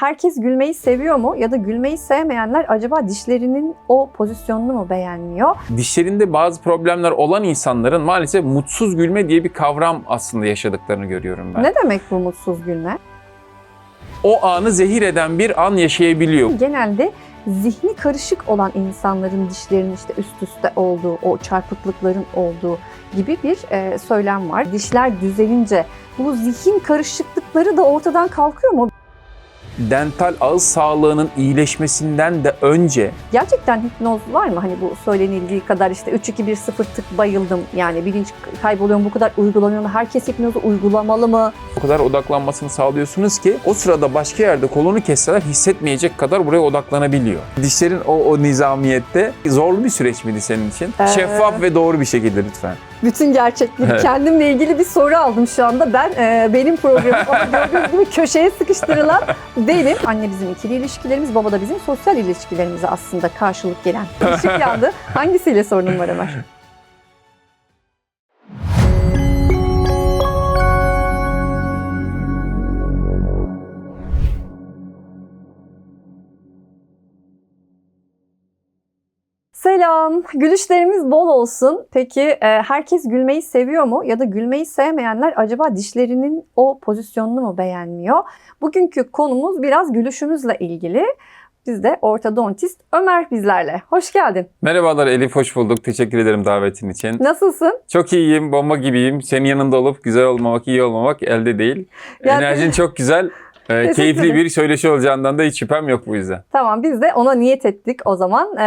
Herkes gülmeyi seviyor mu ya da gülmeyi sevmeyenler acaba dişlerinin o pozisyonunu mu beğenmiyor? Dişlerinde bazı problemler olan insanların maalesef mutsuz gülme diye bir kavram aslında yaşadıklarını görüyorum ben. Ne demek bu mutsuz gülme? O anı zehir eden bir an yaşayabiliyor. Genelde zihni karışık olan insanların dişlerinin işte üst üste olduğu, o çarpıklıkların olduğu gibi bir e, söylem var. Dişler düzelince bu zihin karışıklıkları da ortadan kalkıyor mu? Dental ağız sağlığının iyileşmesinden de önce Gerçekten hipnoz var mı? Hani bu söylenildiği kadar işte 3 2 1 0 tık bayıldım. Yani bilinç kayboluyor mu? Bu kadar uygulanıyor mu? Herkes hipnozu uygulamalı mı? o kadar odaklanmasını sağlıyorsunuz ki o sırada başka yerde kolunu kesseler hissetmeyecek kadar buraya odaklanabiliyor. Dişlerin o, o nizamiyette zorlu bir süreç miydi senin için? Ee, Şeffaf ve doğru bir şekilde lütfen. Bütün gerçekleri Evet. kendimle ilgili bir soru aldım şu anda. Ben e, benim programım ama gördüğünüz gibi köşeye sıkıştırılan benim. Anne bizim ikili ilişkilerimiz, baba da bizim sosyal ilişkilerimize aslında karşılık gelen. Işık yandı. Hangisiyle sorunun var Ömer? Selam. Gülüşlerimiz bol olsun. Peki e, herkes gülmeyi seviyor mu ya da gülmeyi sevmeyenler acaba dişlerinin o pozisyonunu mu beğenmiyor? Bugünkü konumuz biraz gülüşümüzle ilgili. Biz de ortodontist Ömer bizlerle. Hoş geldin. Merhabalar Elif, hoş bulduk. Teşekkür ederim davetin için. Nasılsın? Çok iyiyim, bomba gibiyim. Senin yanında olup güzel olmamak, iyi olmamak elde değil. Ya- Enerjin çok güzel. Ee, keyifli bir söyleşi olacağından da hiç şüphem yok bu yüzden. Tamam biz de ona niyet ettik o zaman. Ee,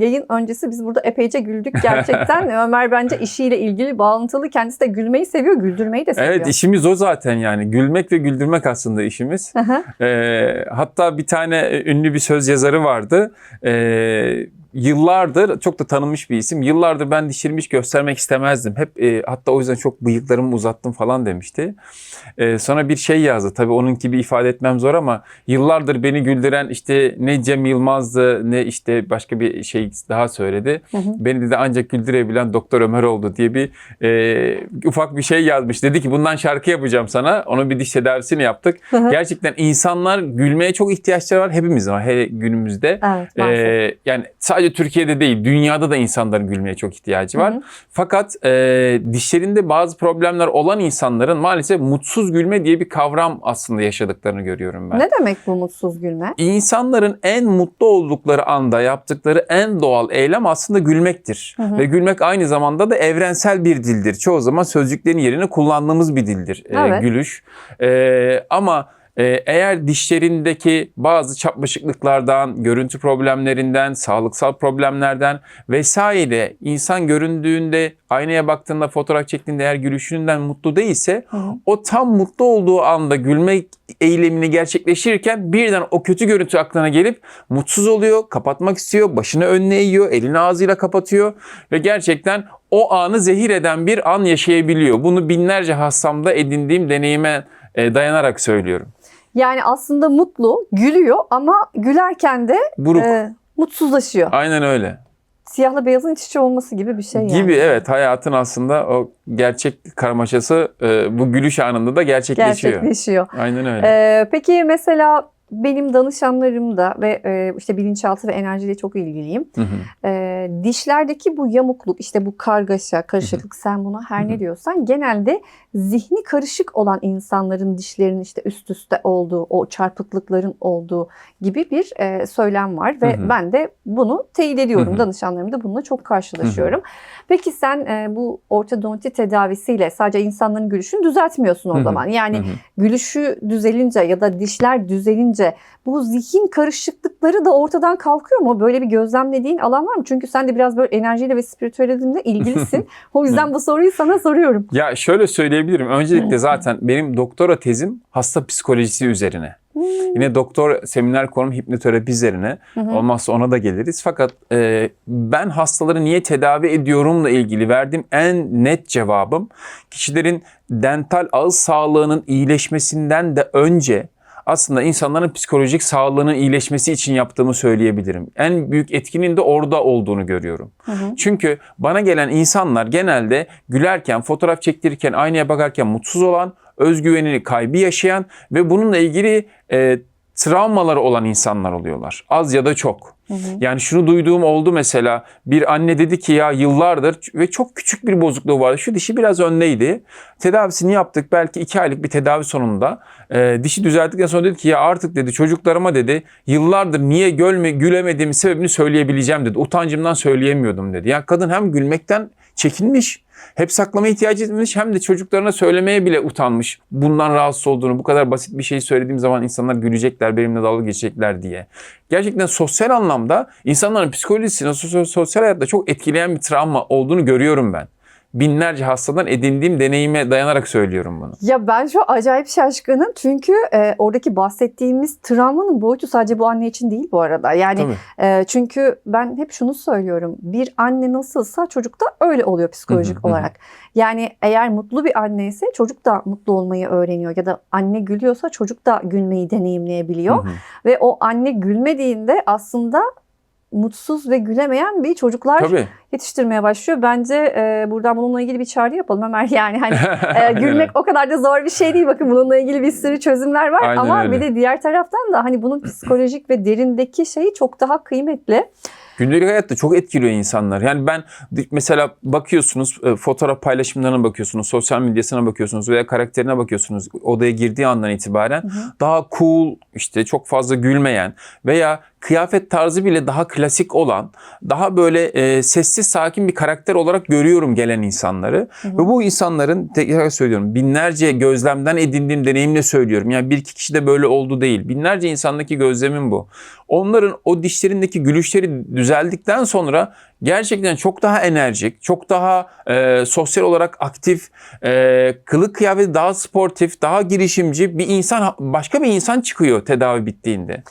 yayın öncesi biz burada epeyce güldük gerçekten. Ömer bence işiyle ilgili bağlantılı. Kendisi de gülmeyi seviyor, güldürmeyi de seviyor. Evet işimiz o zaten yani. Gülmek ve güldürmek aslında işimiz. Ee, hatta bir tane ünlü bir söz yazarı vardı. Ee, yıllardır çok da tanınmış bir isim. Yıllardır ben dişlerimi hiç göstermek istemezdim. Hep e, hatta o yüzden çok bıyıklarımı uzattım falan demişti. Ee, sonra bir şey yazdı. Tabii onun gibi ifade etmem zor ama yıllardır beni güldüren işte ne Cem Yılmaz'dı ne işte başka bir şey daha söyledi. Hı hı. Beni dedi ancak güldürebilen Doktor Ömer oldu diye bir e, ufak bir şey yazmış. Dedi ki bundan şarkı yapacağım sana. Onun bir diş tedavisini yaptık. Hı hı. Gerçekten insanlar gülmeye çok ihtiyaçları var. Hepimiz var hele günümüzde. Evet maalesef. Ee, yani sadece Türkiye'de değil, dünyada da insanların gülmeye çok ihtiyacı var. Hı hı. Fakat e, dişlerinde bazı problemler olan insanların maalesef mutsuz gülme diye bir kavram aslında yaşadıklarını görüyorum ben. Ne demek bu mutsuz gülme? İnsanların en mutlu oldukları anda yaptıkları en doğal eylem aslında gülmektir. Hı hı. Ve gülmek aynı zamanda da evrensel bir dildir. Çoğu zaman sözcüklerin yerine kullandığımız bir dildir e, Evet. gülüş. E, ama e, eğer dişlerindeki bazı çapraşıklıklardan, görüntü problemlerinden, sağlıksal problemlerden vesaire insan göründüğünde aynaya baktığında fotoğraf çektiğinde eğer gülüşünden mutlu değilse o tam mutlu olduğu anda gülme eylemini gerçekleştirirken birden o kötü görüntü aklına gelip mutsuz oluyor, kapatmak istiyor, başını önüne eğiyor, elini ağzıyla kapatıyor ve gerçekten o anı zehir eden bir an yaşayabiliyor. Bunu binlerce hastamda edindiğim deneyime e, dayanarak söylüyorum. Yani aslında mutlu, gülüyor ama gülerken de Buruk. e, mutsuzlaşıyor. Aynen öyle. Siyahla beyazın iç içe olması gibi bir şey yani. Gibi evet hayatın aslında o gerçek karmaşası e, bu gülüş anında da gerçekleşiyor. Gerçekleşiyor. Aynen öyle. Ee, peki mesela benim danışanlarım da ve e, işte bilinçaltı ve enerjiyle çok ilgiliyim. Hı hı. Ee, dişlerdeki bu yamukluk, işte bu kargaşa, karışıklık sen buna her Hı ne hı. diyorsan genelde zihni karışık olan insanların dişlerinin işte üst üste olduğu, o çarpıklıkların olduğu gibi bir e, söylem var ve Hı hı. ben de bunu teyit ediyorum. Hı hı. Danışanlarım da bununla çok karşılaşıyorum. Peki sen e, bu ortodonti tedavisiyle sadece insanların gülüşünü düzeltmiyorsun o Hı hı. zaman. Yani Hı hı. gülüşü düzelince ya da dişler düzelince bu zihin karışıklıkları da ortadan kalkıyor mu? Böyle bir gözlemlediğin alan var mı? Çünkü sen de biraz böyle enerjiyle ve spiritüalizmle ilgilisin. o yüzden bu soruyu sana soruyorum. Ya şöyle söyleyebilirim. Öncelikle zaten benim doktora tezim hasta psikolojisi üzerine. Yine doktor seminer konum hipnoterapi üzerine. Hı hı. Olmazsa ona da geliriz. Fakat e, ben hastaları niye tedavi ediyorumla ilgili verdiğim en net cevabım kişilerin dental ağız sağlığının iyileşmesinden de önce aslında insanların psikolojik sağlığının iyileşmesi için yaptığımı söyleyebilirim. En büyük etkinin de orada olduğunu görüyorum. Hı hı. Çünkü bana gelen insanlar genelde gülerken, fotoğraf çektirirken, aynaya bakarken mutsuz olan, özgüvenini kaybı yaşayan ve bununla ilgili e, travmaları olan insanlar oluyorlar. Az ya da çok. Hı hı. Yani şunu duyduğum oldu mesela bir anne dedi ki ya yıllardır ve çok küçük bir bozukluğu vardı. Şu dişi biraz öndeydi. Tedavisini yaptık belki iki aylık bir tedavi sonunda. e, dişi düzelttikten sonra dedi ki ya artık dedi çocuklarıma dedi yıllardır niye gölme, gülemediğimin sebebini söyleyebileceğim dedi. Utancımdan söyleyemiyordum dedi. Ya kadın hem gülmekten çekinmiş hep saklama ihtiyacı etmiş hem de çocuklarına söylemeye bile utanmış. Bundan rahatsız olduğunu, bu kadar basit bir şey söylediğim zaman insanlar gülecekler, benimle dalga geçecekler diye. Gerçekten sosyal anlamda insanların psikolojisini, sosyal, hayatta çok etkileyen bir travma olduğunu görüyorum ben. Binlerce hastadan edindiğim deneyime dayanarak söylüyorum bunu. Ya ben şu acayip şaşkınım çünkü e, oradaki bahsettiğimiz travmanın boyutu sadece bu anne için değil bu arada. Yani Tabii. e, çünkü ben hep şunu söylüyorum. Bir anne nasılsa çocuk da öyle oluyor psikolojik Hı hı, hı. olarak. Yani eğer mutlu bir anne ise çocuk da mutlu olmayı öğreniyor ya da anne gülüyorsa çocuk da gülmeyi deneyimleyebiliyor. Hı hı. Ve o anne gülmediğinde aslında mutsuz ve gülemeyen bir çocuklar Tabii. yetiştirmeye başlıyor. Bence e, buradan bununla ilgili bir çağrı yapalım Ömer. Yani hani e, gülmek o kadar da zor bir şey değil. Bakın bununla ilgili bir sürü çözümler var. Aynen Ama öyle. bir de diğer taraftan da hani bunun psikolojik ve derindeki şeyi çok daha kıymetli. Gündelik hayatta çok etkiliyor insanlar. Yani ben mesela bakıyorsunuz e, fotoğraf paylaşımlarına bakıyorsunuz, sosyal medyasına bakıyorsunuz veya karakterine bakıyorsunuz odaya girdiği andan itibaren Hı hı. daha cool işte çok fazla gülmeyen veya kıyafet tarzı bile daha klasik olan daha böyle e, sessiz sakin bir karakter olarak görüyorum gelen insanları. Hı hı. Ve bu insanların tekrar söylüyorum binlerce gözlemden edindiğim deneyimle söylüyorum. Yani bir iki kişi de böyle oldu değil. Binlerce insandaki gözlemim bu. Onların o dişlerindeki gülüşleri düzeldikten sonra gerçekten çok daha enerjik, çok daha e, sosyal olarak aktif, e, kılık kıyafeti daha sportif, daha girişimci bir insan, başka bir insan çıkıyor tedavi bittiğinde.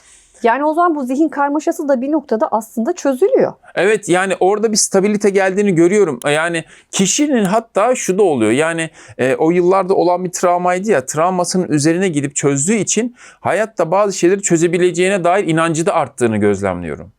Yani o zaman bu zihin karmaşası da bir noktada aslında çözülüyor. Evet yani orada bir stabilite geldiğini görüyorum. Yani kişinin hatta şu da oluyor. Yani e, o yıllarda olan bir travmaydı ya travmasının üzerine gidip çözdüğü için hayatta bazı şeyleri çözebileceğine dair inancı da arttığını gözlemliyorum.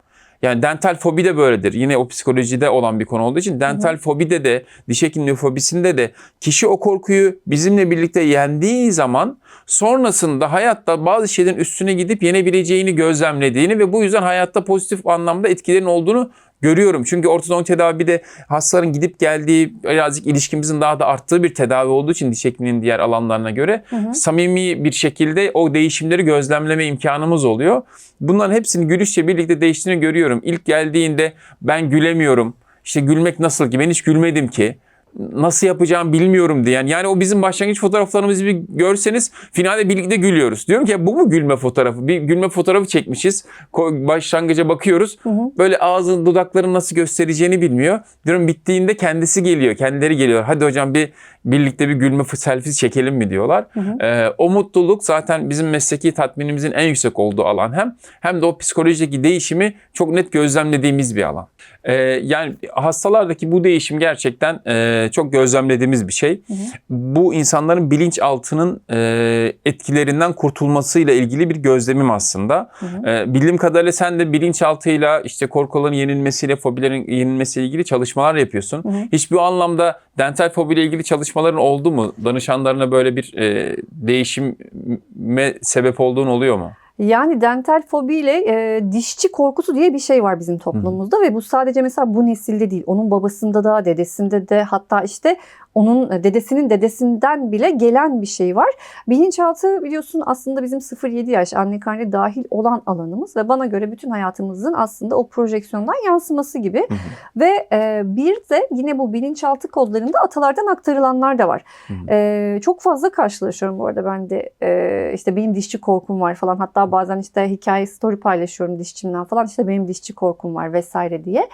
Yani dental fobi de böyledir. Yine o psikolojide olan bir konu olduğu için dental fobide de diş hekimliği fobisinde de kişi o korkuyu bizimle birlikte yendiği zaman sonrasında hayatta bazı şeylerin üstüne gidip yenebileceğini gözlemlediğini ve bu yüzden hayatta pozitif anlamda etkilerin olduğunu görüyorum. Çünkü ortodontik tedavi de hastaların gidip geldiği birazcık ilişkimizin daha da arttığı bir tedavi olduğu için diş hekimliğinin diğer alanlarına göre Hı hı. samimi bir şekilde o değişimleri gözlemleme imkanımız oluyor. Bunların hepsini gülüşle birlikte değiştiğini görüyorum. İlk geldiğinde ben gülemiyorum. İşte gülmek nasıl ki ben hiç gülmedim ki. Nasıl yapacağım bilmiyorum diyen. Yani o bizim başlangıç fotoğraflarımızı bir görseniz finalde birlikte gülüyoruz. Diyorum ki ya bu mu gülme fotoğrafı? Bir gülme fotoğrafı çekmişiz. Başlangıca bakıyoruz. Hı hı. Böyle ağzın dudaklarını nasıl göstereceğini bilmiyor. Diyorum bittiğinde kendisi geliyor. Kendileri geliyor. Hadi hocam bir birlikte bir gülme selfie çekelim mi diyorlar. Hı hı. Ee, o mutluluk zaten bizim mesleki tatminimizin en yüksek olduğu alan hem hem de o psikolojideki değişimi çok net gözlemlediğimiz bir alan. Ee, yani hastalardaki bu değişim gerçekten e, çok gözlemlediğimiz bir şey. Hı hı. Bu insanların bilinçaltının e, etkilerinden kurtulmasıyla ilgili bir gözlemim aslında. Hı hı. Ee, bildiğim kadarıyla sen de bilinçaltıyla işte korkuların yenilmesiyle, fobilerin yenilmesiyle ilgili çalışmalar yapıyorsun. Hı hı. Hiç bu anlamda dental fobiyle ilgili çalışmaların oldu mu? Danışanlarına böyle bir e, değişime sebep olduğun oluyor mu? Yani dental fobiyle e, dişçi korkusu diye bir şey var bizim toplumumuzda ve bu sadece mesela bu nesilde değil. Onun babasında da, dedesinde de hatta işte onun e, dedesinin dedesinden bile gelen bir şey var. Bilinçaltı biliyorsun aslında bizim 0-7 yaş anne karnı dahil olan alanımız ve bana göre bütün hayatımızın aslında o projeksiyondan yansıması gibi. Hı hı. Ve e, bir de yine bu bilinçaltı kodlarında atalardan aktarılanlar da var. Hı hı. E, çok fazla karşılaşıyorum bu arada ben de e, işte benim dişçi korkum var falan hatta bazen işte hikaye story paylaşıyorum dişçimden falan işte benim dişçi korkum var vesaire diye.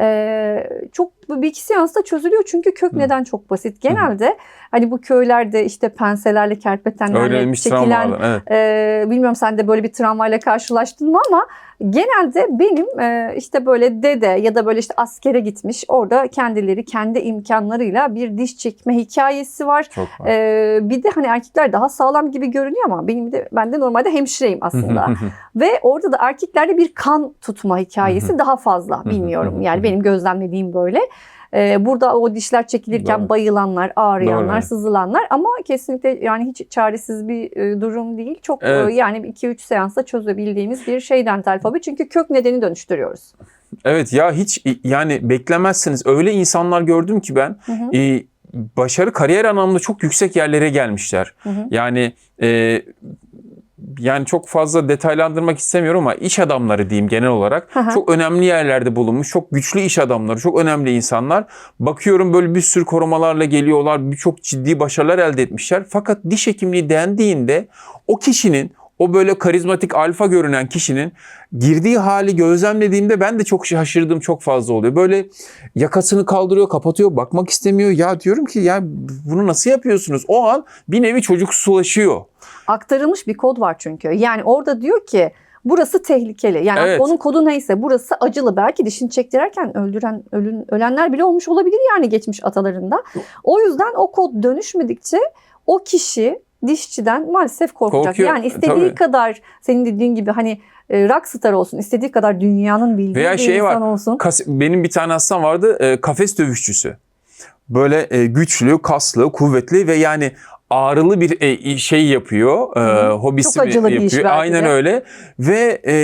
E, çok bir iki seansta çözülüyor çünkü kök Hı. neden çok basit. Genelde hani bu köylerde işte penselerle kerpetenlerle Öğrenilmiş çekilen travmalar. Evet. ee, bilmiyorum sen de böyle bir travmayla karşılaştın mı ama genelde benim e, işte böyle dede ya da böyle işte askere gitmiş orada kendileri kendi imkanlarıyla bir diş çekme hikayesi var. Çok var. Ee, bir de hani erkekler daha sağlam gibi görünüyor ama benim de ben de normalde hemşireyim aslında. Ve orada da erkeklerde bir kan tutma hikayesi daha fazla. Bilmiyorum yani benim gözlemlediğim böyle. Ee, burada o dişler çekilirken Doğru. bayılanlar, ağrıyanlar, Doğru. sızılanlar ama kesinlikle yani hiç çaresiz bir e, durum değil. Çok Evet. e, yani 2-3 seansta çözebildiğimiz bir şey dental fobi. Çünkü kök nedeni dönüştürüyoruz. Evet ya hiç yani beklemezsiniz. Öyle insanlar gördüm ki ben Hı hı. e, başarı kariyer anlamında çok yüksek yerlere gelmişler. Hı hı. Yani e, yani çok fazla detaylandırmak istemiyorum ama iş adamları diyeyim genel olarak hı. çok önemli yerlerde bulunmuş. Çok güçlü iş adamları, çok önemli insanlar. Bakıyorum böyle bir sürü korumalarla geliyorlar. Birçok ciddi başarılar elde etmişler. Fakat diş hekimliği dendiğinde o kişinin o böyle karizmatik alfa görünen kişinin girdiği hali gözlemlediğimde ben de çok şaşırdığım çok fazla oluyor. Böyle yakasını kaldırıyor, kapatıyor, bakmak istemiyor. Ya diyorum ki ya bunu nasıl yapıyorsunuz? O an bir nevi çocuksulaşıyor. Aktarılmış bir kod var çünkü. Yani orada diyor ki burası tehlikeli. Yani Evet. onun kodu neyse burası acılı. Belki dişini çektirirken öldüren ölün, ölenler bile olmuş olabilir yani geçmiş atalarında. O yüzden o kod dönüşmedikçe o kişi dişçiden maalesef korkacak. Korkuyor, Yani istediği tabii. kadar senin dediğin gibi hani e, rockstar olsun, istediği kadar dünyanın bildiği Veya bir şey var, insan olsun. Kas- benim bir tane hastam vardı e, kafes dövüşçüsü. Böyle e, güçlü, kaslı, kuvvetli ve yani ağrılı bir e, şey yapıyor. E, hobisi Çok acılı bir yapıyor. iş belki Aynen de. öyle. Ve e,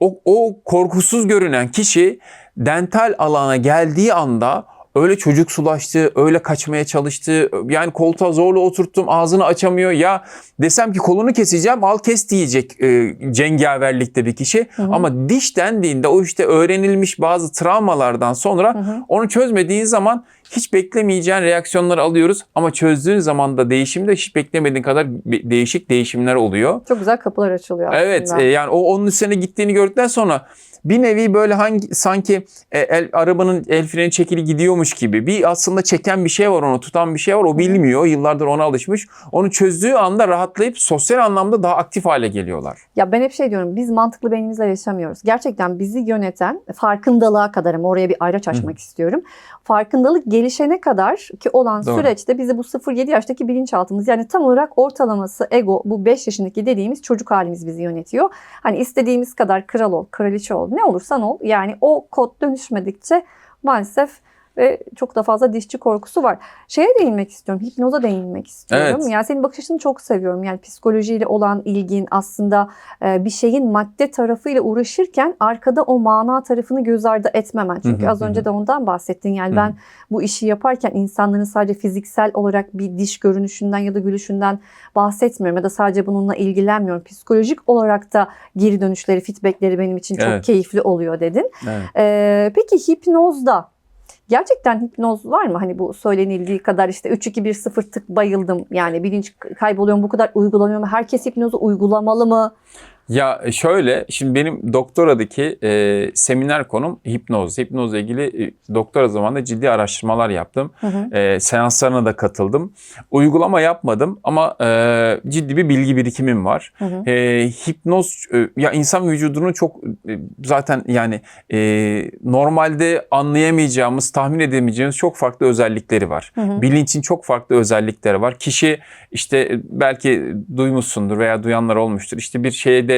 o, o korkusuz görünen kişi dental alana geldiği anda öyle çocuksulaştı, öyle kaçmaya çalıştı. Yani koltuğa zorla oturttum, ağzını açamıyor. Ya desem ki kolunu keseceğim, al kes diyecek e, cengaverlikte bir kişi. Hı hı. Ama diş dendiğinde o işte öğrenilmiş bazı travmalardan sonra Hı hı. onu çözmediğin zaman hiç beklemeyeceğin reaksiyonları alıyoruz. Ama çözdüğün zaman da değişimde hiç beklemediğin kadar değişik değişimler oluyor. Çok güzel kapılar açılıyor aslında. Evet e, yani o onun üstüne gittiğini gördükten sonra bir nevi böyle hangi sanki e, el, arabanın el freni çekili gidiyormuş gibi bir aslında çeken bir şey var onu tutan bir şey var o bilmiyor yıllardır ona alışmış. Onu çözdüğü anda rahatlayıp sosyal anlamda daha aktif hale geliyorlar. Ya ben hep şey diyorum biz mantıklı beynimizle yaşamıyoruz. Gerçekten bizi yöneten farkındalığa kadar ama oraya bir ayraç açmak istiyorum. Farkındalık gelişene kadar ki olan Doğru. süreçte bizi bu 0-7 yaştaki bilinçaltımız yani tam olarak ortalaması ego bu 5 yaşındaki dediğimiz çocuk halimiz bizi yönetiyor. Hani istediğimiz kadar kral ol, kraliçe ol, ne olursan ol. Yani o kod dönüşmedikçe maalesef ve çok da fazla dişçi korkusu var. Şeye değinmek istiyorum, hipnoza değinmek istiyorum. Evet. Yani senin bakış açını çok seviyorum. Yani psikolojiyle olan ilgin aslında e, bir şeyin madde tarafıyla uğraşırken arkada o mana tarafını göz ardı etmemen. Çünkü Hı hı, az önce hı. de ondan bahsettin. Yani Hı ben bu işi yaparken insanların sadece fiziksel olarak bir diş görünüşünden ya da gülüşünden bahsetmiyorum ya da sadece bununla ilgilenmiyorum. Psikolojik olarak da geri dönüşleri, feedbackleri benim için çok Evet. keyifli oluyor dedin. Evet. Ee, peki hipnozda gerçekten hipnoz var mı? Hani bu söylenildiği kadar işte 3 2 1 0 tık bayıldım. Yani bilinç kayboluyor mu? Bu kadar uygulanıyor mu? Herkes hipnozu uygulamalı mı? Ya şöyle, şimdi benim doktoradaki e, seminer konum hipnoz. Hipnozla ilgili e, doktora zamanında ciddi araştırmalar yaptım. Hı hı. E, seanslarına da katıldım. Uygulama yapmadım ama e, ciddi bir bilgi birikimim var. Hı hı. E, hipnoz, e, ya insan vücudunun çok e, zaten yani e, normalde anlayamayacağımız, tahmin edemeyeceğimiz çok farklı özellikleri var. Hı hı. Bilinçin çok farklı özellikleri var. Kişi işte e, belki duymuşsundur veya duyanlar olmuştur. İşte bir şeyde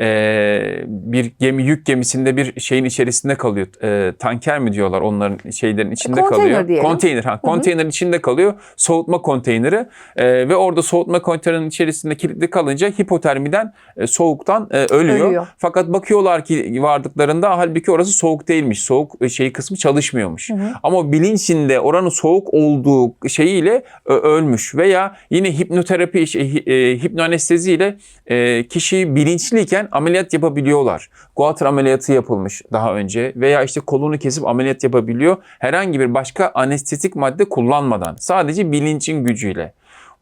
e, bir gemi yük gemisinde bir şeyin içerisinde kalıyor. E, tanker mi diyorlar onların şeylerin içinde Konteyner kalıyor. diyelim. Konteyner ha. Konteynerin içinde kalıyor. Soğutma konteyneri E, ve orada soğutma konteynerinin içerisinde kilitli kalınca hipotermiden e, soğuktan e, ölüyor. Ölüyor. Fakat bakıyorlar ki vardıklarında halbuki orası soğuk değilmiş. Soğuk e, şey kısmı çalışmıyormuş. Hı hı. Ama bilincinde oranın soğuk olduğu şeyiyle ö- ölmüş veya yine hipnoterapi, şey, e, hipnoanesteziyle e, kişi bilinçliyken ameliyat yapabiliyorlar. Guatr ameliyatı yapılmış daha önce veya işte kolunu kesip ameliyat yapabiliyor. Herhangi bir başka anestezik madde kullanmadan sadece bilincin gücüyle.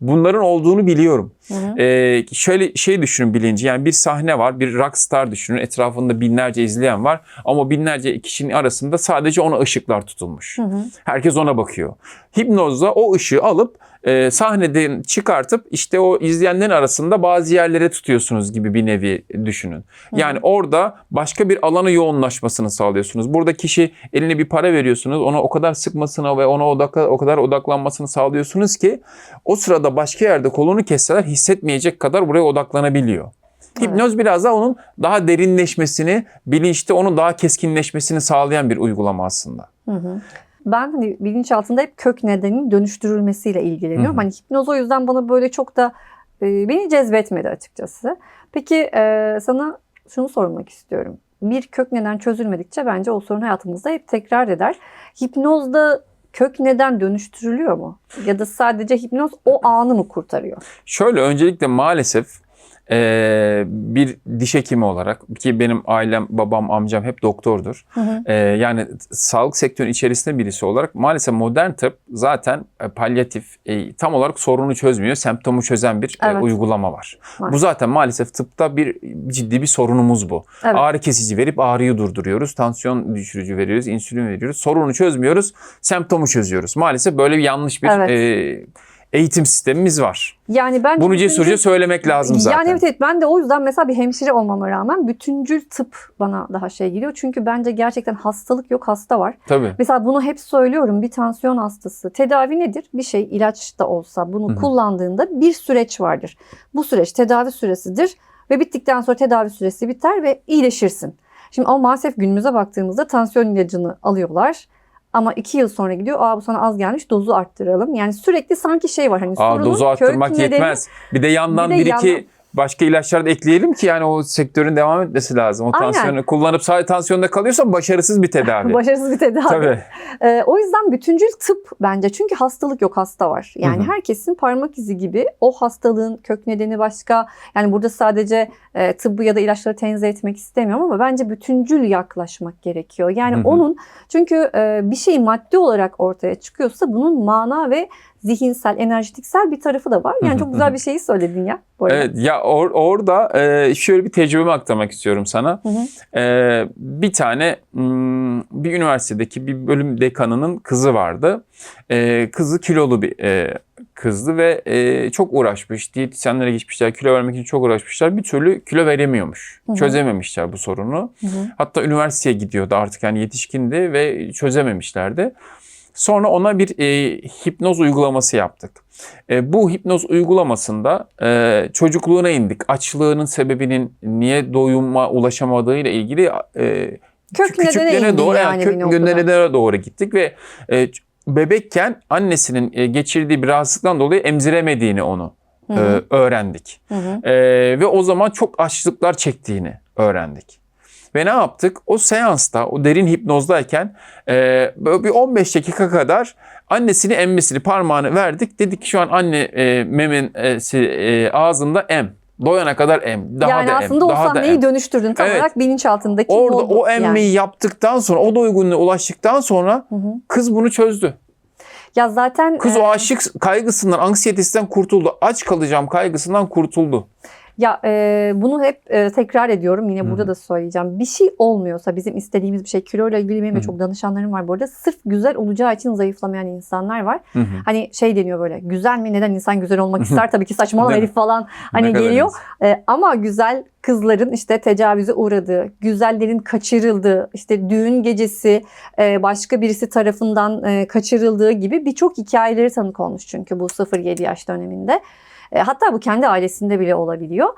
Bunların olduğunu biliyorum. Hı hı. Ee, şöyle şey düşünün bilinci yani bir sahne var bir rockstar düşünün etrafında binlerce izleyen var ama binlerce kişinin arasında sadece ona ışıklar tutulmuş. Hı hı. Herkes ona bakıyor. Hipnozda o ışığı alıp e, sahneden çıkartıp işte o izleyenlerin arasında bazı yerlere tutuyorsunuz gibi bir nevi düşünün. Yani orada başka bir alana yoğunlaşmasını sağlıyorsunuz. Burada kişi eline bir para veriyorsunuz. Ona o kadar sıkmasına ve ona odakla, o kadar odaklanmasını sağlıyorsunuz ki o sırada başka yerde kolunu kesseler hissetmeyecek kadar buraya odaklanabiliyor. Hipnoz biraz da onun daha derinleşmesini, bilinçte onun daha keskinleşmesini sağlayan bir uygulama aslında. Hı hı. Ben hani bilinçaltında hep kök nedenin dönüştürülmesiyle ilgileniyorum. Hı hı. Hani hipnoz o yüzden bana böyle çok da e, beni cezbetmedi açıkçası. Peki e, sana şunu sormak istiyorum. Bir kök neden çözülmedikçe bence o sorun hayatımızda hep tekrar eder. Hipnozda kök neden dönüştürülüyor mu? Ya da sadece hipnoz o anı mı kurtarıyor? Şöyle öncelikle maalesef eee, bir diş hekimi olarak ki benim ailem, babam, amcam hep doktordur. Hı hı. Eee, yani sağlık sektörünün içerisinde birisi olarak maalesef modern tıp zaten e, palyatif e, tam olarak sorunu çözmüyor, semptomu çözen bir e, Evet. uygulama var. Maalesef. Bu zaten maalesef tıpta bir ciddi bir sorunumuz bu. Evet. Ağrı kesici verip ağrıyı durduruyoruz, tansiyon düşürücü veriyoruz, insülin veriyoruz. Sorunu çözmüyoruz, semptomu çözüyoruz. Maalesef böyle bir yanlış bir Evet. e, eğitim sistemimiz var. Yani ben Bunu cesurca söylemek lazım zaten. Yani evet, evet ben de o yüzden mesela bir hemşire olmama rağmen bütüncül tıp bana daha şey geliyor. Çünkü bence gerçekten hastalık yok hasta var. Tabii. Mesela bunu hep söylüyorum bir tansiyon hastası. Tedavi nedir? Bir şey ilaç da olsa bunu Hı hı. kullandığında bir süreç vardır. Bu süreç tedavi süresidir ve bittikten sonra tedavi süresi biter ve iyileşirsin. Şimdi ama maalesef günümüze baktığımızda tansiyon ilacını alıyorlar. Ama iki yıl sonra gidiyor. Aa bu sana az gelmiş dozu arttıralım. Yani sürekli sanki şey var. Hani Aa, sorunun dozu arttırmak nedeni- yetmez. Bir de yandan Bir de bir, iki yandan- başka ilaçlar da ekleyelim ki yani o sektörün devam etmesi lazım. O Aynen. tansiyonu kullanıp sadece tansiyonda kalıyorsan başarısız bir tedavi. Başarısız bir tedavi. Tabii. Ee, o yüzden bütüncül tıp bence. Çünkü hastalık yok hasta var. Yani Hı hı. herkesin parmak izi gibi o hastalığın kök nedeni başka. Yani burada sadece e, tıbbı ya da ilaçları tenzih etmek istemiyorum ama bence bütüncül yaklaşmak gerekiyor. Yani Hı hı. onun çünkü e, bir şey maddi olarak ortaya çıkıyorsa bunun mana ve zihinsel, enerjitiksel bir tarafı da var. Yani çok güzel bir şeyi söyledin ya. Bu arada. Evet ya or- orada e, şöyle bir tecrübemi aktarmak istiyorum sana. Hı hı. E, bir tane bir üniversitedeki bir bölüm dekanının kızı vardı. E, kızı kilolu bir e, kızdı ve e, çok uğraşmış. Diyetisyenlere gitmişler, kilo vermek için çok uğraşmışlar. Bir türlü kilo veremiyormuş. Çözememişler bu sorunu. Hatta üniversiteye gidiyordu artık yani yetişkindi ve çözememişlerdi. Sonra ona bir e, hipnoz uygulaması yaptık. E, bu hipnoz uygulamasında e, çocukluğuna indik. Açlığının sebebinin niye doyuma ulaşamadığı ile ilgili e, Kök indi doğru, yani kök nedene doğru gittik ve e, bebekken annesinin e, geçirdiği bir rahatsızlıktan dolayı emziremediğini onu Hı e, öğrendik. Hı hı. Ee, ve o zaman çok açlıklar çektiğini öğrendik. Ve ne yaptık? O seansta, o derin hipnozdayken e, böyle bir 15 dakika kadar annesini emmesini parmağını verdik. Dedik ki şu an anne e, memesi e, ağzında em. Doyana kadar em. Daha yani da em. aslında o daha da sahneyi em. dönüştürdün. Tam Evet. olarak bilinçaltındaki Orada oldu o yani. emmeyi yaptıktan sonra, o doygunluğa ulaştıktan sonra Hı hı. kız bunu çözdü. Ya zaten Kız e, o açlık kaygısından, anksiyetesinden kurtuldu. Aç kalacağım kaygısından kurtuldu. Ya e, bunu hep e, tekrar ediyorum yine Hı burada da söyleyeceğim. Bir şey olmuyorsa bizim istediğimiz bir şey kiloyla ilgili benim de çok danışanlarım var bu arada. Sırf güzel olacağı için zayıflamayan insanlar var. Hı hı. Hani şey deniyor böyle güzel mi neden insan güzel olmak ister tabii ki saçmalama herif falan hani geliyor. E, ama güzel kızların işte tecavüze uğradığı, güzellerin kaçırıldığı, işte düğün gecesi e, başka birisi tarafından e, kaçırıldığı gibi birçok hikayeleri tanık olmuş çünkü bu 0-7 yaş döneminde. E, hatta bu kendi ailesinde bile olabiliyor.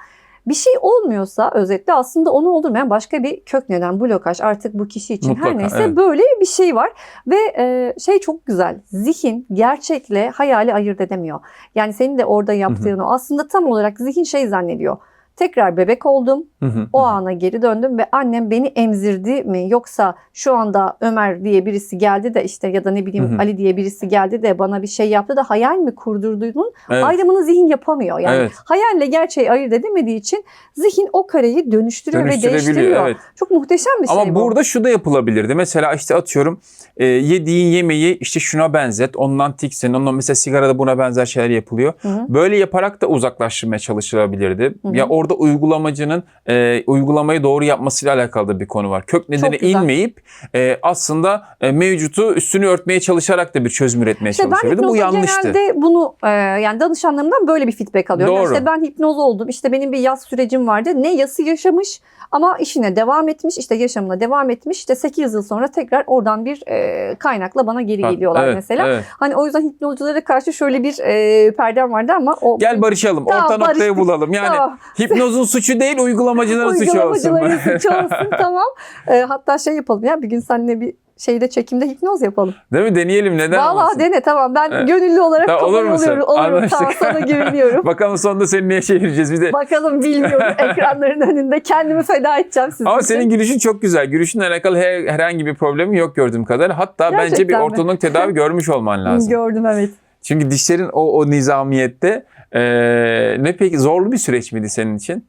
Bir şey olmuyorsa özetle aslında onu oldurmayan başka bir kök neden blokaj artık bu kişi için her Mutlaka, neyse evet. böyle bir şey var ve e, şey çok güzel zihin gerçekle hayali ayırt edemiyor. Yani senin de orada yaptığın o aslında tam olarak zihin şey zannediyor. Tekrar bebek oldum. Hı hı. O ana geri döndüm ve annem beni emzirdi mi yoksa şu anda Ömer diye birisi geldi de işte ya da ne bileyim Hı hı. Ali diye birisi geldi de bana bir şey yaptı da hayal mi kurdurduğunun Evet. ayrımını zihin yapamıyor. Yani Evet. hayalle gerçeği ayırt edemediği için zihin o kareyi dönüştürüyor ve değiştiriyor. evet. Çok muhteşem bir şey Ama bu. burada şu da yapılabilirdi. Mesela işte atıyorum e, yediğin yemeği işte şuna benzet, ondan tiksin, ondan mesela sigarada buna benzer şeyler yapılıyor. Hı hı. Böyle yaparak da uzaklaştırmaya çalışılabilirdi. Hı hı. Ya orada uygulamacının e, uygulamayı doğru yapmasıyla alakalı da bir konu var. Kök nedeni güzel. inmeyip e, aslında e, mevcutu üstünü örtmeye çalışarak da bir çözüm üretmeye İşte ben çalışabilirdi. Bu yanlıştı. genelde bunu e, yani danışanlarımdan böyle bir feedback alıyorum. Yani Doğru. işte ben hipnoz oldum. İşte benim bir yaz sürecim vardı. Ne yası yaşamış ama işine devam etmiş. işte yaşamına devam etmiş. İşte 8 yıl sonra tekrar oradan bir e, kaynakla bana geri geliyorlar Evet, mesela. evet. Hani o yüzden hipnozculara karşı şöyle bir e, perdem vardı ama o Gel barışalım. Tamam, orta noktayı bulalım. Yani Tamam. Hipnozun suçu değil, uygulamacıların suçu olsun. Uygulamacıların suçu olsun tamam. E, hatta şey yapalım ya bir gün seninle bir şeyde çekimde hipnoz yapalım. Değil mi? Deneyelim neden Vallahi olmasın? dene tamam ben Evet. gönüllü olarak Tamam, olur musun? oluyorum. Olurum Anlaştık. tamam sana güveniyorum. Bakalım sonunda seni neye çevireceğiz bir de. Bakalım bilmiyorum ekranların önünde kendimi feda edeceğim sizin Ama için. senin gülüşün çok güzel. Gülüşünle alakalı her- herhangi bir problemin yok gördüğüm kadarıyla. Hatta bence bir Gerçekten ortodontik tedavi görmüş olman lazım. Gördüm evet. Çünkü dişlerin o, o nizamiyette eee, ne peki zorlu bir süreç miydi senin için?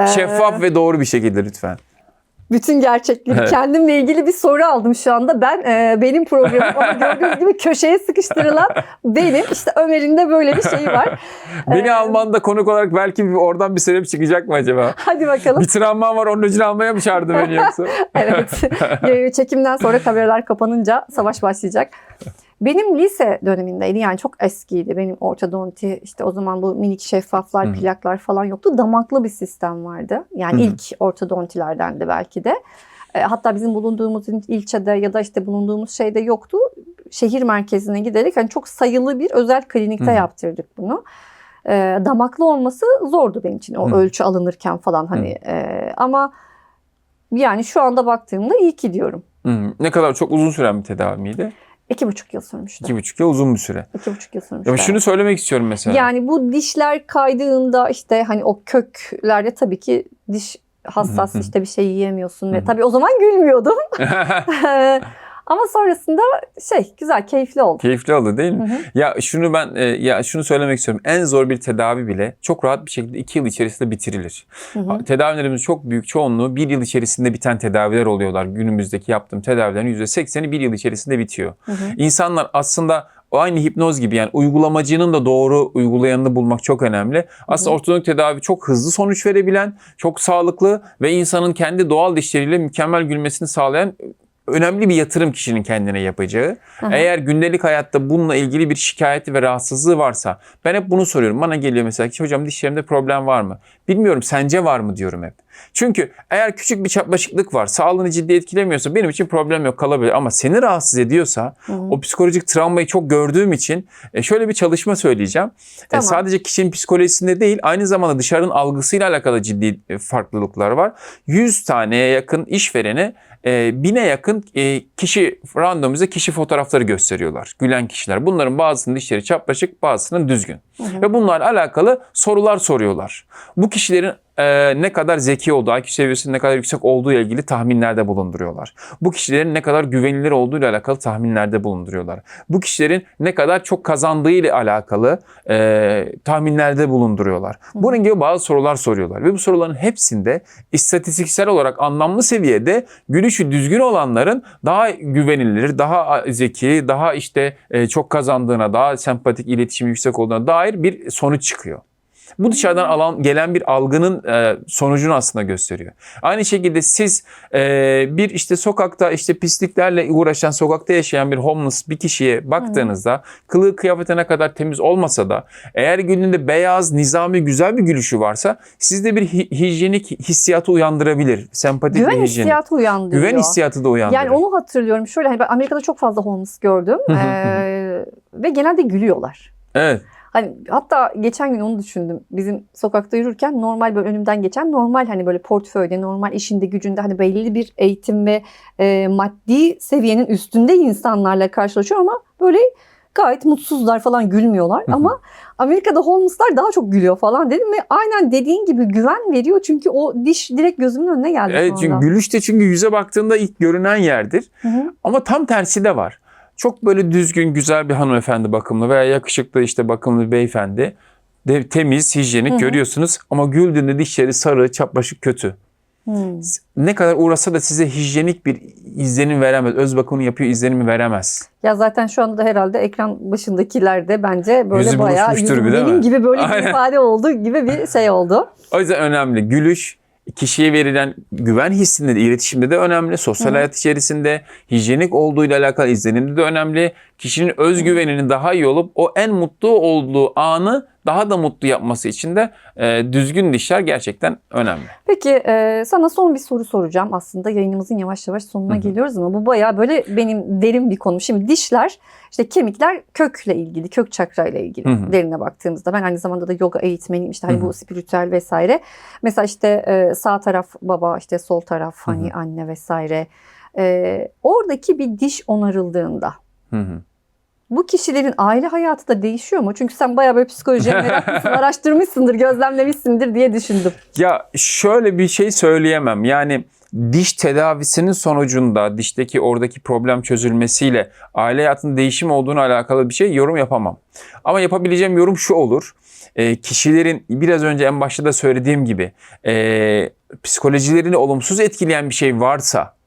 Ee, Şeffaf ve doğru bir şekilde lütfen. bütün gerçekleri Evet. kendimle ilgili bir soru aldım şu anda. Ben e, benim programım ama gördüğünüz gibi köşeye sıkıştırılan benim. İşte Ömer'in de böyle bir şeyi var. Beni Ee, Alman'da konuk olarak belki bir, oradan bir sebep çıkacak mı acaba? Hadi bakalım. bir travman var onun öcünü almaya mı çağırdı beni yoksa? evet. Çekimden sonra kameralar kapanınca savaş başlayacak. Benim lise dönemindeydi yani çok eskiydi. Benim ortodonti işte o zaman bu minik şeffaflar, Hı hı. plaklar falan yoktu. Damaklı bir sistem vardı. Yani Hı hı. ilk ortodontilerden de belki de. E, Hatta bizim bulunduğumuz il- ilçede ya da işte bulunduğumuz şeyde yoktu. Şehir merkezine giderek hani çok sayılı bir özel klinikte Hı hı. yaptırdık bunu. E, damaklı olması zordu benim için o Hı. ölçü alınırken falan hani e, ama yani şu anda baktığımda iyi ki diyorum. Hmm, Ne kadar çok uzun süren bir tedavi miydi? İki buçuk yıl sürmüştü. İki buçuk yıl uzun bir süre. İki buçuk yıl sürmüştü. Ya şunu söylemek istiyorum mesela. Yani bu dişler kaydığında işte hani o köklerde tabii ki diş hassas işte bir şey yiyemiyorsun ve tabii o zaman gülmüyordum. Ama sonrasında şey güzel keyifli oldu. Keyifli oldu değil mi? Hı hı. Ya şunu ben e, ya şunu söylemek istiyorum. En zor bir tedavi bile çok rahat bir şekilde iki yıl içerisinde bitirilir. Hı hı. Tedavilerimizin çok büyük çoğunluğu bir yıl içerisinde biten tedaviler oluyorlar. Günümüzdeki yaptığım tedavilerin %80'i bir yıl içerisinde bitiyor. Hı hı. İnsanlar aslında o aynı hipnoz gibi yani uygulamacının da doğru uygulayanını bulmak çok önemli. Aslında ortodontik tedavi çok hızlı sonuç verebilen, çok sağlıklı ve insanın kendi doğal dişleriyle mükemmel gülmesini sağlayan önemli bir yatırım kişinin kendine yapacağı. Hı hı. Eğer gündelik hayatta bununla ilgili bir şikayeti ve rahatsızlığı varsa ben hep bunu soruyorum. Bana geliyor mesela ki hocam dişlerimde problem var mı? Bilmiyorum sence var mı diyorum hep. Çünkü eğer küçük bir çapraşıklık var, sağlığını ciddi etkilemiyorsa benim için problem yok kalabilir. Ama seni rahatsız ediyorsa Hı hı. o psikolojik travmayı çok gördüğüm için e, şöyle bir çalışma söyleyeceğim. E, Tamam. Sadece kişinin psikolojisinde değil aynı zamanda dışarının algısıyla alakalı ciddi e, farklılıklar var. 100 taneye yakın işverene e, bine yakın e, kişi randomize kişi fotoğrafları gösteriyorlar. Gülen kişiler. Bunların bazısının dişleri çapraşık bazısının düzgün. Hı hı. Ve bunlarla alakalı sorular soruyorlar. Bu kişilerin e, ne kadar zeki olduğu, IQ seviyesinin ne kadar yüksek olduğu ile ilgili tahminlerde bulunduruyorlar. Bu kişilerin ne kadar güvenilir olduğu ile alakalı tahminlerde bulunduruyorlar. Bu kişilerin ne kadar çok kazandığı ile alakalı e, tahminlerde bulunduruyorlar. Bunun gibi bazı sorular soruyorlar ve bu soruların hepsinde istatistiksel olarak anlamlı seviyede gülüşü düzgün olanların daha güvenilir, daha zeki, daha işte e, çok kazandığına, daha sempatik iletişim yüksek olduğuna dair bir sonuç çıkıyor. Bu dışarıdan alan gelen bir algının e, sonucunu aslında gösteriyor. Aynı şekilde siz e, bir işte sokakta işte pisliklerle uğraşan, sokakta yaşayan bir homeless bir kişiye baktığınızda kılığı kıyafeti ne kadar temiz olmasa da eğer gününde beyaz, nizami, güzel bir gülüşü varsa sizde bir hi- hijyenik hissiyatı uyandırabilir. Sempatik Güven bir hijyenik. hissiyatı uyandırıyor. Güven hissiyatı da uyandırır. Yani onu hatırlıyorum. Şöyle hani ben Amerika'da çok fazla homeless gördüm. Ee, ve genelde gülüyorlar. Evet. Hani hatta geçen gün onu düşündüm. Bizim sokakta yürürken normal böyle önümden geçen normal hani böyle portföyde, normal işinde, gücünde hani belli bir eğitim ve e, maddi seviyenin üstünde insanlarla karşılaşıyor ama böyle gayet mutsuzlar falan gülmüyorlar. Ama Amerika'da homeless'lar daha çok gülüyor falan dedim ve aynen dediğin gibi güven veriyor çünkü o diş direkt gözümün önüne geldi Evet sonra. çünkü gülüş de çünkü yüze baktığında ilk görünen yerdir. Hı hı. Ama tam tersi de var. Çok böyle düzgün, güzel bir hanımefendi bakımlı veya yakışıklı işte bakımlı bir beyefendi. De, temiz, hijyenik Hı hı. görüyorsunuz ama güldüğünde dişleri sarı, çapraşık kötü. Hmm. Ne kadar uğrasa da size hijyenik bir izlenim veremez. Öz bakımını yapıyor izlenimi veremez. Ya zaten şu anda da herhalde ekran başındakiler de bence böyle Yüzü bayağı bir değil benim mi? gibi böyle bir Aynen. ifade oldu gibi bir şey oldu. O yüzden önemli. Gülüş kişiye verilen güven hissinde de iletişimde de önemli. Sosyal Hı hayat içerisinde hijyenik olduğuyla alakalı izlenimde de önemli. Kişinin özgüveninin daha iyi olup o en mutlu olduğu anı daha da mutlu yapması için de e, düzgün dişler gerçekten önemli. Peki e, sana son bir soru soracağım. Aslında yayınımızın yavaş yavaş sonuna Hı hı. geliyoruz ama bu bayağı böyle benim derin bir konu. Şimdi dişler, işte kemikler kökle ilgili, kök çakrayla ilgili Hı hı. derine baktığımızda. Ben aynı zamanda da yoga eğitmeniyim. İşte hani bu spiritüel vesaire. Mesela işte e, sağ taraf baba, işte sol taraf hani Hı anne vesaire. Ee, oradaki bir diş onarıldığında Hı hı. Bu kişilerin aile hayatı da değişiyor mu? Çünkü sen bayağı böyle psikolojiye meraklısın, araştırmışsındır, gözlemlemişsindir diye düşündüm. Ya şöyle bir şey söyleyemem. Yani diş tedavisinin sonucunda dişteki oradaki problem çözülmesiyle aile hayatının değişim olduğunu alakalı bir şey yorum yapamam. Ama yapabileceğim yorum şu olur. E, kişilerin biraz önce en başta da söylediğim gibi e, psikolojilerini olumsuz etkileyen bir şey varsa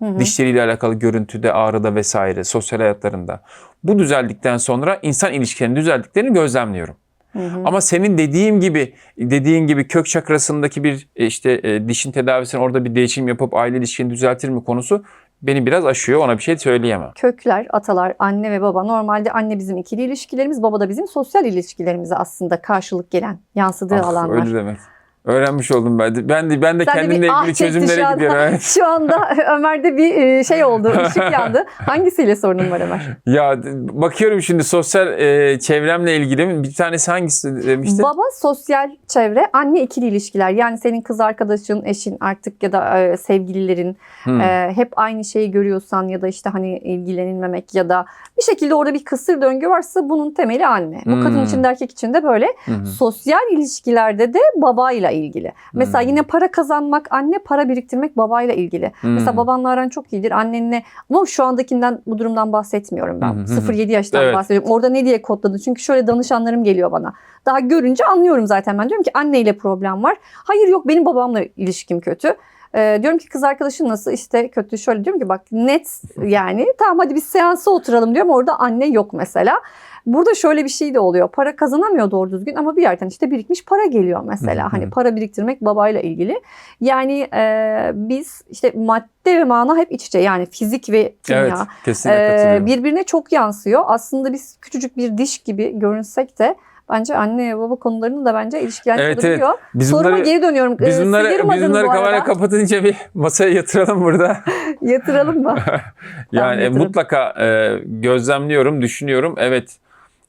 Hı hı. dişleriyle alakalı görüntüde, ağrıda vesaire, sosyal hayatlarında. Bu düzeldikten sonra insan ilişkilerinin düzeldiklerini gözlemliyorum. Hı hı. Ama senin dediğim gibi dediğin gibi kök çakrasındaki bir e, işte e, dişin tedavisini orada bir değişim yapıp aile ilişkini düzeltir mi konusu beni biraz aşıyor. Ona bir şey söyleyemem. kökler, atalar, anne ve baba. Normalde anne bizim ikili ilişkilerimiz, baba da bizim sosyal ilişkilerimize aslında karşılık gelen, yansıdığı Ah, alanlar. öyle demek. Öğrenmiş oldum ben de. Ben de ben de Sen de bir kendimle ah ilgili çözümlere şu anda. gidiyorum. Evet. Şu anda Ömer'de bir e, şey oldu, ışık yandı. Hangisiyle sorunun var Ömer? Ya bakıyorum şimdi sosyal e, çevremle ilgili bir tanesi hangisi demiştin? Baba, sosyal çevre, anne ikili ilişkiler. Yani senin kız arkadaşın, eşin artık ya da e, sevgililerin Hmm. e, hep aynı şeyi görüyorsan ya da işte hani ilgilenilmemek ya da bir şekilde orada bir kısır döngü varsa bunun temeli anne. Bu kadın Hmm. için de erkek için de böyle. Hı. Sosyal ilişkilerde de babayla ilgili. Mesela Hmm. yine para kazanmak anne, para biriktirmek babayla ilgili. Mesela Hmm. babanla aran çok iyidir. Annenle ama şu andakinden bu durumdan bahsetmiyorum ben. Hı. 0-7 yaştan Evet. bahsediyorum. Orada ne diye kodladın? Çünkü şöyle danışanlarım geliyor bana. Daha görünce anlıyorum zaten ben. Diyorum ki anneyle problem var. Hayır yok benim babamla ilişkim kötü. Ee, diyorum ki kız arkadaşın nasıl işte kötü şöyle diyorum ki bak net yani tamam hadi biz seansa oturalım diyorum orada anne yok mesela. Burada şöyle bir şey de oluyor. Para kazanamıyor doğru düzgün ama bir yerden işte birikmiş para geliyor mesela. Hı hı. Hani para biriktirmek babayla ilgili. Yani e, biz işte madde ve mana hep iç içe yani fizik ve kimya. Evet, katılıyorum. birbirine çok yansıyor. Aslında biz küçücük bir diş gibi görünsek de bence anne baba konularını da bence ilişkilendirebiliyor. Biz Soruma bunları geri dönüyorum. biz Ee, bunları, biz bunları kamera kapatınca bir masaya yatıralım burada. Yatıralım mı? Yani yatırım. mutlaka e, gözlemliyorum, düşünüyorum. Evet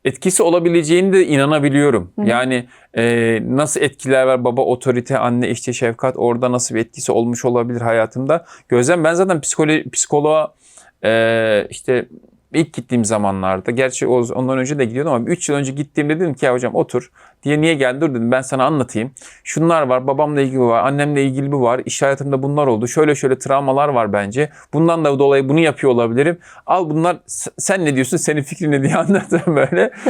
etkisi olabileceğini de inanabiliyorum. Hı hı. Yani e, nasıl etkiler var baba otorite, anne işte şefkat orada nasıl bir etkisi olmuş olabilir hayatımda. Gözlem ben zaten psikolo psikoloğa e, işte ilk gittiğim zamanlarda gerçi ondan önce de gidiyordum ama 3 yıl önce gittiğimde dedim ki ya hocam otur diye niye geldin dur dedim ben sana anlatayım. Şunlar var babamla ilgili bu var annemle ilgili bu var iş hayatımda bunlar oldu şöyle şöyle travmalar var bence. Bundan da dolayı bunu yapıyor olabilirim. Al bunlar sen ne diyorsun senin fikrin ne diye anlattım böyle.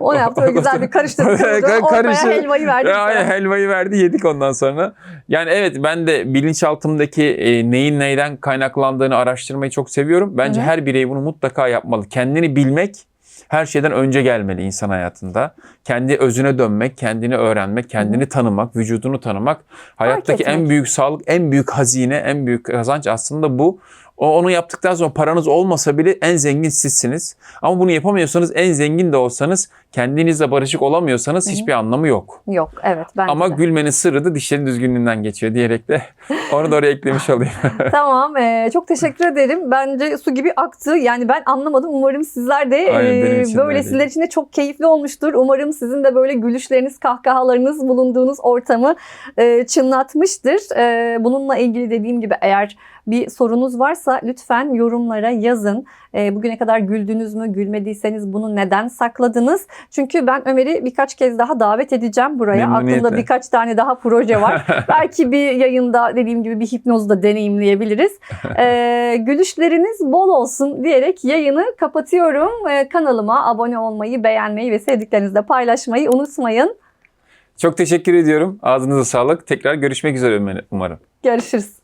O yaptı? Güzel bir karıştırdı. Kar- Ortaya karıştır- helvayı verdi. Aynen helvayı verdi yedik ondan sonra. Yani evet ben de bilinçaltımdaki e, neyin neyden kaynaklandığını araştırmayı çok seviyorum. Bence Hı hı. her birey bunu mutlaka yapmalı. Kendini bilmek her şeyden önce gelmeli insan hayatında. Kendi özüne dönmek, kendini öğrenmek, kendini tanımak, vücudunu tanımak. Hayattaki en büyük sağlık, en büyük hazine, en büyük kazanç aslında bu. O onu yaptıktan sonra paranız olmasa bile en zengin sizsiniz. Ama bunu yapamıyorsanız en zengin de olsanız kendinizle barışık olamıyorsanız Hı hı. hiçbir anlamı yok. Yok evet bence Ama de. gülmenin sırrı da dişlerin düzgünlüğünden geçiyor diyerek de onu da oraya eklemiş olayım. tamam e, çok teşekkür ederim. Bence su gibi aktı. Yani ben anlamadım. Umarım sizler de e, böyle öyle. sizler için de çok keyifli olmuştur. Umarım sizin de böyle gülüşleriniz, kahkahalarınız bulunduğunuz ortamı e, çınlatmıştır. E, bununla ilgili dediğim gibi eğer bir sorunuz varsa lütfen yorumlara yazın. E, bugüne kadar güldünüz mü, gülmediyseniz bunu neden sakladınız? Çünkü ben Ömer'i birkaç kez daha davet edeceğim buraya. Aklımda birkaç tane daha proje var. Belki bir yayında dediğim gibi bir hipnozu da deneyimleyebiliriz. Ee, gülüşleriniz bol olsun diyerek yayını kapatıyorum. Ee, kanalıma abone olmayı, beğenmeyi ve sevdiklerinizle paylaşmayı unutmayın. Çok teşekkür ediyorum. Ağzınıza sağlık. Tekrar görüşmek üzere umarım. Görüşürüz.